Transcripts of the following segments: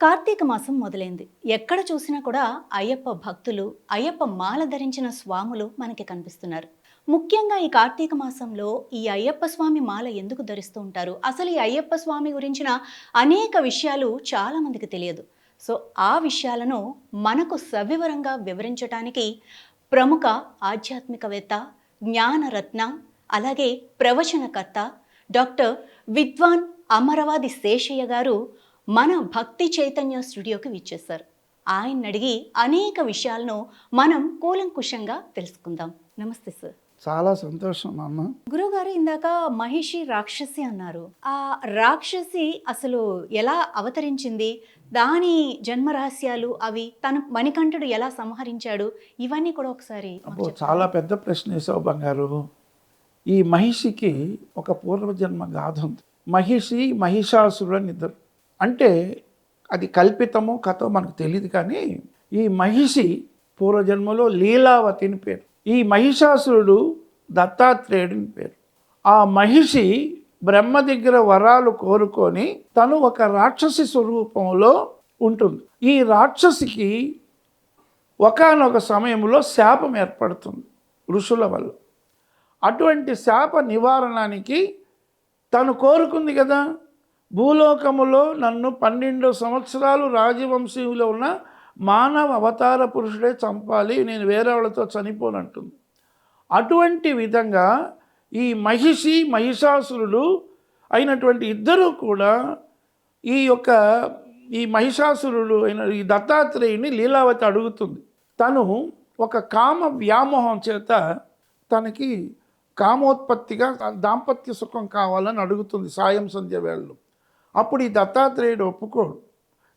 కార్తీక మాసం మొదలైంది. ఎక్కడ చూసినా కూడా అయ్యప్ప భక్తులు అయ్యప్ప మాల ధరించిన స్వాములు మనకి కనిపిస్తున్నారు. ముఖ్యంగా ఈ కార్తీక మాసంలో ఈ అయ్యప్ప స్వామి మాల ఎందుకు ధరిస్తూ ఉంటారు? అసలు ఈ అయ్యప్ప స్వామి గురించిన అనేక విషయాలు చాలామందికి తెలియదు. సో ఆ విషయాలను మనకు సవివరంగా వివరించడానికి ప్రముఖ ఆధ్యాత్మికవేత్త జ్ఞానరత్న అలాగే ప్రవచనకర్త డాక్టర్ విద్వాన్ అమరవాది శేషయ్య గారు మన భక్తి చైతన్య స్టూడియోకి విచ్చేశారు. ఆయన అడిగి అనేక విషయాలను మనం కూలంకుషంగా తెలుసుకుందాం. నమస్తే సార్. చాలా సంతోషం నాన్న. గురుగారు ఇందాక మహిషి రాక్షసి అన్నారు. ఆ రాక్షసి అసలు ఎలా అవతరించింది? దాని జన్మ రహస్యాలు అవి తను మణికంఠుడు ఎలా సంహరించాడు? ఇవన్నీ కూడా ఒకసారి? చాలా పెద్ద ప్రశ్న వేసావు బంగారు. ఈ మహిషికి ఒక పూర్వజన్మ గాథ ఉంది. మహిషి మహిషాసురుడు అని ఇద్దరు. అంటే అది కల్పితమో కథో మనకు తెలియదు కానీ ఈ మహిషి పూర్వజన్మలో లీలావతిని పేరు. ఈ మహిషాసురుడు దత్తాత్రేయుడిని పేరు. ఆ మహిషి బ్రహ్మ దగ్గర వరాలు కోరుకొని తను ఒక రాక్షసి స్వరూపంలో ఉంటుంది. ఈ రాక్షసికి ఒకానొక సమయంలో శాపం ఏర్పడుతుంది ఋషుల వల్ల. అటువంటి శాప నివారణానికి తను కోరుకుంది కదా. భూలోకములో నన్ను పన్నెండు సంవత్సరాలు రాజవంశీయులో ఉన్న మానవ అవతార పురుషుడే చంపాలి నేను వేరే వాళ్ళతో చనిపోనంటుంది. అటువంటి విధంగా ఈ మహిషి మహిషాసురుడు అయినటువంటి ఇద్దరూ కూడా ఈ యొక్క ఈ మహిషాసురుడు అయిన ఈ దత్తాత్రేయుని లీలావతి అడుగుతుంది. తను ఒక కామ వ్యామోహం చేత తనకి కామోత్పత్తిగా దాంపత్య సుఖం కావాలని అడుగుతుంది సాయం సంధ్య వేళలో. అప్పుడు ఈ దత్తాత్రేయుడు ఒప్పుకోడు.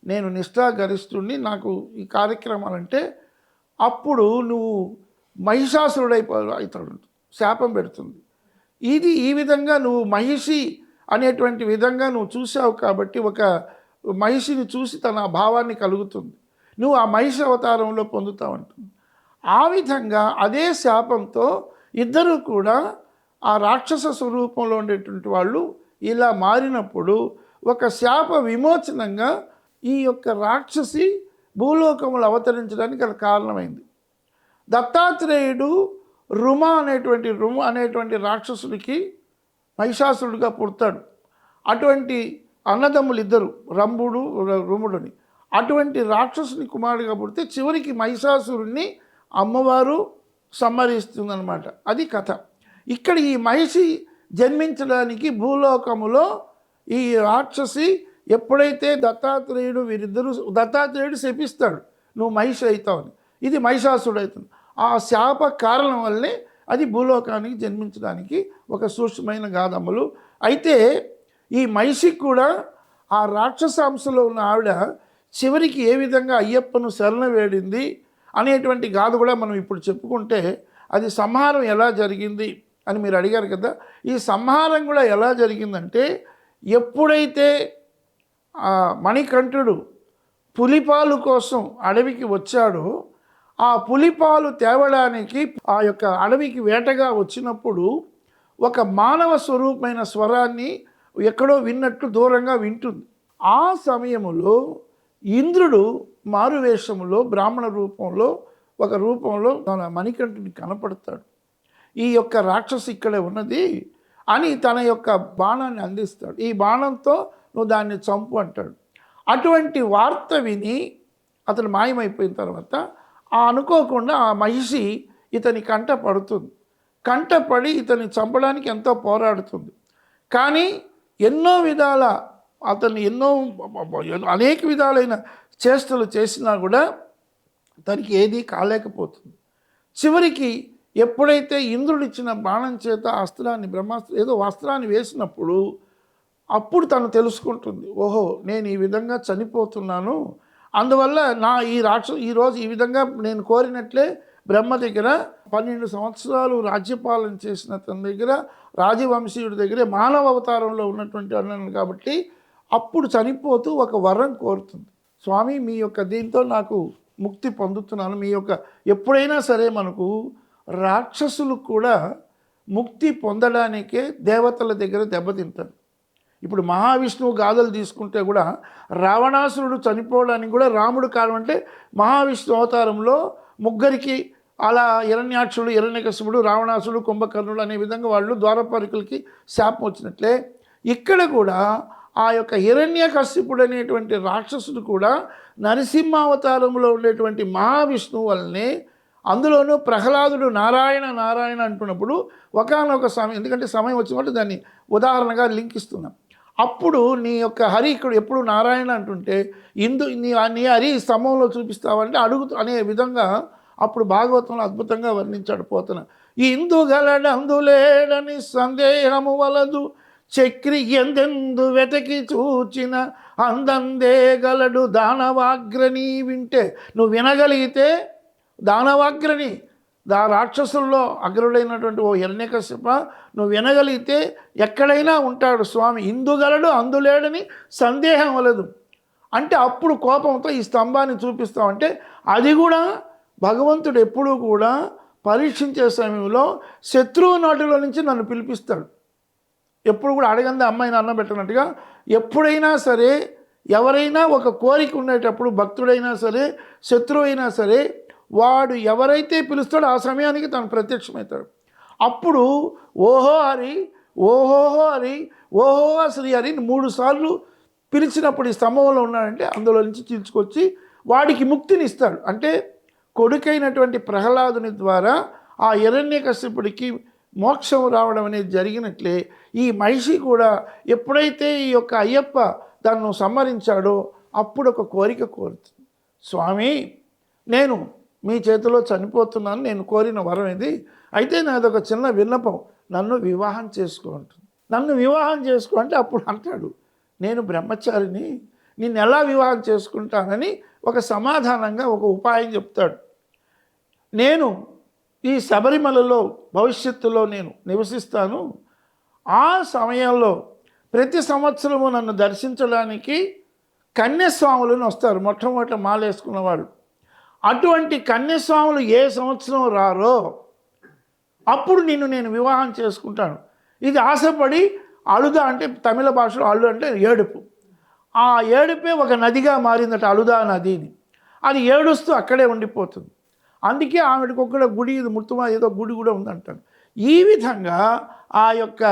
నేను నిష్ఠాగరిష్ఠుడిని నాకు ఈ కార్యక్రమాలంటే అప్పుడు నువ్వు మహిషాసురుడైపో అవుతాడు. శాపం పెడుతుంది. ఇది ఈ విధంగా నువ్వు మహిషి అనేటువంటి విధంగా నువ్వు చూసావు కాబట్టి ఒక మహిషిని చూసి తన భావాన్ని కలుగుతుంది. నువ్వు ఆ మహిష అవతారంలో పొందుతావు అంటుంది. ఆ విధంగా అదే శాపంతో ఇద్దరు కూడా ఆ రాక్షస స్వరూపంలో ఉండేటువంటి వాళ్ళు ఇలా మారినప్పుడు ఒక శాప విమోచనంగా ఈ యొక్క రాక్షసి భూలోకములు అవతరించడానికి గల కారణమైంది. దత్తాత్రేయుడు రుమ అనేటువంటి రుమ అనేటువంటి రాక్షసుడికి మహిషాసురుడిగా పుడతాడు. అటువంటి అన్నదమ్ములు ఇద్దరు రంభుడు రుముడుని అటువంటి రాక్షసుని కుమారుడిగా పుడితే చివరికి మహిషాసురుణ్ణి అమ్మవారు సంహరిస్తుందన్నమాట. అది కథ. ఇక్కడ ఈ మహిషి జన్మించడానికి భూలోకములో ఈ రాక్షసి ఎప్పుడైతే దత్తాత్రేయుడు వీరిద్దరూ దత్తాత్రేయుడు శపిస్తాడు నువ్వు మహిషి అవుతావని ఇది మహిషాసుడు అవుతుంది ఆ శాప కారణం వల్లే అది భూలోకానికి జన్మించడానికి ఒక సూక్ష్మమైన గాథమ్మలు అయితే ఈ మహిషి కూడా ఆ రాక్షస ఉన్న ఆవిడ చివరికి ఏ విధంగా అయ్యప్పను శరణ వేడింది అనేటువంటి గాథ కూడా మనం ఇప్పుడు చెప్పుకుంటే అది సంహారం ఎలా జరిగింది అని మీరు అడిగారు కదా. ఈ సంహారం కూడా ఎలా జరిగిందంటే ఎప్పుడైతే ఆ మణికంఠుడు పులిపాలు కోసం అడవికి వచ్చాడో ఆ పులిపాలు తేవడానికి ఆ యొక్క అడవికి వేటగా వచ్చినప్పుడు ఒక మానవ స్వరూపమైన స్వరాన్ని ఎక్కడో విన్నట్టు దూరంగా వింటుంది. ఆ సమయములో ఇంద్రుడు మారువేషములో బ్రాహ్మణ రూపంలో ఒక రూపంలో తన మణికంఠుని కనపడతాడు. ఈ యొక్క రాక్షసు ఇక్కడే ఉన్నది. అని తన యొక్క బాణాన్ని అందిస్తాడు. ఈ బాణంతో నువ్వు దాన్ని చంపు అంటాడు. అటువంటి వార్త విని అతను మాయమైపోయిన తర్వాత ఆ అనుకోకుండా ఆ మహిషి ఇతని కంట పడుతుంది. కంట పడి ఇతన్ని చంపడానికి ఎంతో పోరాడుతుంది. కానీ ఎన్నో విధాల అతను ఎన్నో అనేక విధాలైన చేష్టలు చేసినా కూడా తనకి ఏదీ కాలేకపోతుంది. చివరికి ఎప్పుడైతే ఇంద్రుడు ఇచ్చిన బాణం చేత అస్త్రాన్ని బ్రహ్మాస్త్రం ఏదో వస్త్రాన్ని వేసినప్పుడు అప్పుడు తను తెలుసుకుంటుంది ఓహో నేను ఈ విధంగా చనిపోతున్నాను. అందువల్ల నా ఈ రాక్ష ఈరోజు ఈ విధంగా నేను కోరినట్లే బ్రహ్మ దగ్గర పన్నెండు సంవత్సరాలు రాజ్యపాలన చేసిన తన దగ్గర రాజవంశీయుడి దగ్గరే మానవ అవతారంలో ఉన్నటువంటి అన్నాను కాబట్టి అప్పుడు చనిపోతూ ఒక వరం కోరుతుంది. స్వామి మీ యొక్క దీంతో నాకు ముక్తి పొందుతున్నాను. మీ యొక్క ఎప్పుడైనా సరే మనకు రాక్షసులు కూడా ముక్తి పొందడానికే దేవతల దగ్గర దెబ్బతింటారు. ఇప్పుడు మహావిష్ణువు గాథలు తీసుకుంటే కూడా రావణాసురుడు చనిపోవడానికి కూడా రాముడు కారణం అంటే మహావిష్ణు అవతారంలో ముగ్గురికి అలా హిరణ్యాక్షుడు హిరణ్యకశుడు రావణాసుడు కుంభకర్ణుడు అనే విధంగా వాళ్ళు ద్వారపాలికలకి శాపం వచ్చినట్లే ఇక్కడ కూడా ఆ యొక్క హిరణ్యకశిపుడు అనేటువంటి రాక్షసుడు కూడా నరసింహావతారంలో ఉండేటువంటి మహావిష్ణువు వల్లనే అందులోనూ ప్రహ్లాదుడు నారాయణ నారాయణ అంటున్నప్పుడు ఒకానొక సమయం ఎందుకంటే సమయం వచ్చినప్పుడు దాన్ని ఉదాహరణగా లింక్ ఇస్తున్నాం అప్పుడు నీ యొక్క హరి ఇక్కడ ఎప్పుడు నారాయణ అంటుంటే ఇందు నీ నీ హరి స్తంభంలో చూపిస్తావంటే అడుగుతూ అనే విధంగా అప్పుడు భాగవతంలో అద్భుతంగా వర్ణించాడు పోతన. ఈ ఇందు గలడందులేడని సందేహము వలదు చక్రి ఎందెందు వెతకి చూచిన అందందే గలడు దానవాగ్రని వింటే. నువ్వు వినగలిగితే దానవాగ్రని దా రాక్షసుల్లో అగ్రుడైనటువంటి ఓ హిరణ్యకశిప నువ్వు వినగలిగితే ఎక్కడైనా ఉంటాడు స్వామి. ఇందుగలడు అందులేడని సందేహం వలదు. అంటే అప్పుడు కోపంతో ఈ స్తంభాన్ని చూపిస్తామంటే అది కూడా భగవంతుడు ఎప్పుడూ కూడా పరీక్షించే సమయంలో శత్రువు నాటిలో నుంచి నన్ను పిలిపిస్తాడు. ఎప్పుడు కూడా అడగంది అమ్మాయిని అన్నం పెట్టినట్టుగా. ఎప్పుడైనా సరే ఎవరైనా ఒక కోరిక ఉండేటప్పుడు భక్తుడైనా సరే శత్రువు అయినా సరే వాడు ఎవరైతే పిలుస్తాడో ఆ సమయానికి తను ప్రత్యక్షమవుతాడు. అప్పుడు ఓహో హరి ఓహోహో హరి ఓహో శ్రీ హరి మూడు సార్లు పిలిచినప్పుడు ఈ స్తంభంలో ఉన్నాడంటే అందులో నుంచి తీసుకొచ్చి వాడికి ముక్తిని ఇస్తాడు. అంటే కొడుకైనటువంటి ప్రహ్లాదుని ద్వారా ఆ హిరణ్యకశ్యపుడికి మోక్షం రావడం అనేది జరిగినట్లే ఈ మహిషి కూడా ఎప్పుడైతే ఈ యొక్క అయ్యప్ప దాన్ని సంహరించాడో అప్పుడు ఒక కోరిక కోరుతుంది. స్వామి నేను మీ చేతిలో చనిపోతున్నాను నేను కోరిన వరం ఇది. అయితే నాది ఒక చిన్న విన్నపం. నన్ను వివాహం చేసుకో అంటుంది. నన్ను వివాహం చేసుకో అంటే అప్పుడు అంటాడు నేను బ్రహ్మచారిని నిన్ను ఎలా వివాహం చేసుకుంటానని ఒక సమాధానంగా ఒక ఉపాయం చెప్తాడు. నేను ఈ శబరిమలలో భవిష్యత్తులో నేను నివసిస్తాను. ఆ సమయంలో ప్రతి సంవత్సరము నన్ను దర్శించడానికి కన్యస్వాములను వస్తారు. మొట్టమొదట మాలేసుకున్న వాళ్ళు అటువంటి కన్యస్వాములు ఏ సంవత్సరం రారో అప్పుడు నిన్ను నేను వివాహం చేసుకుంటాను. ఇది ఆశపడి అలుదా అంటే తమిళ భాషలో అల్లు అంటే ఏడుపు. ఆ ఏడుపే ఒక నదిగా మారిందట అలుదా నదిని. అది ఏడుస్తూ అక్కడే ఉండిపోతుంది. అందుకే ఆవిడకి ఒక్కడ గుడి ఇది ముర్తుమా ఏదో గుడి కూడా ఉందంటాను ఈ విధంగా ఆ యొక్క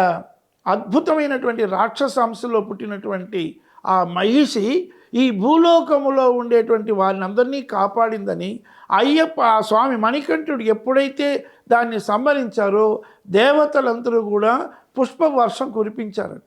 అద్భుతమైనటువంటి రాక్షస అంశంలో పుట్టినటువంటి ఆ మహిషి ఈ భూలోకములో ఉండేటువంటి వారిని అందరినీ కాపాడిందని అయ్యప్ప ఆ స్వామి మణికంఠుడు ఎప్పుడైతే దాన్ని సంభరించారో దేవతలందరూ కూడా పుష్ప వర్షం కురిపించారట.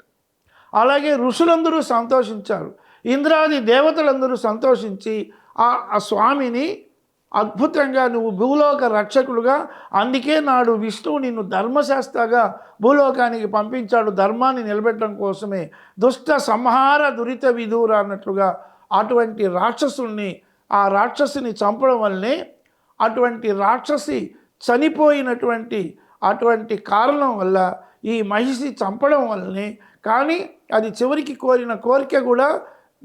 అలాగే ఋషులందరూ సంతోషించారు. ఇంద్రాది దేవతలందరూ సంతోషించి ఆ స్వామిని అద్భుతంగా నువ్వు భూలోక రక్షకుడుగా అందుకే నాడు విష్ణువు నిన్ను ధర్మశాస్త్రగా భూలోకానికి పంపించాడు ధర్మాన్ని నిలబెట్టడం కోసమే. దుష్ట సంహార దురిత విదూర అన్నట్లుగా అటువంటి రాక్షసుల్ని ఆ రాక్షసుని చంపడం వల్లనే అటువంటి రాక్షసి చనిపోయినటువంటి అటువంటి కారణం వల్ల ఈ మహిషి చంపడం వల్లనే. కానీ అది చివరికి కోరిన కోరిక కూడా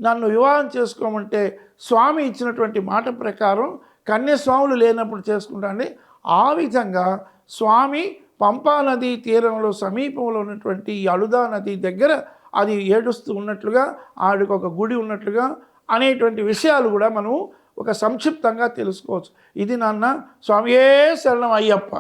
నన్ను వివాహం చేసుకోమంటే స్వామి ఇచ్చినటువంటి మాట ప్రకారం కన్యస్వాములు లేనప్పుడు చేసుకుంటాండి ఆ విధంగా స్వామి పంపా నది తీరంలో సమీపంలో ఉన్నటువంటి అలుదా నది దగ్గర అది ఏడుస్తూ ఉన్నట్లుగా ఆడికి ఒక గుడి ఉన్నట్లుగా అనేటువంటి విషయాలు కూడా మనం ఒక సంక్షిప్తంగా తెలుసుకోవచ్చు. ఇది నాన్న స్వామియే శరణం అయ్యప్ప.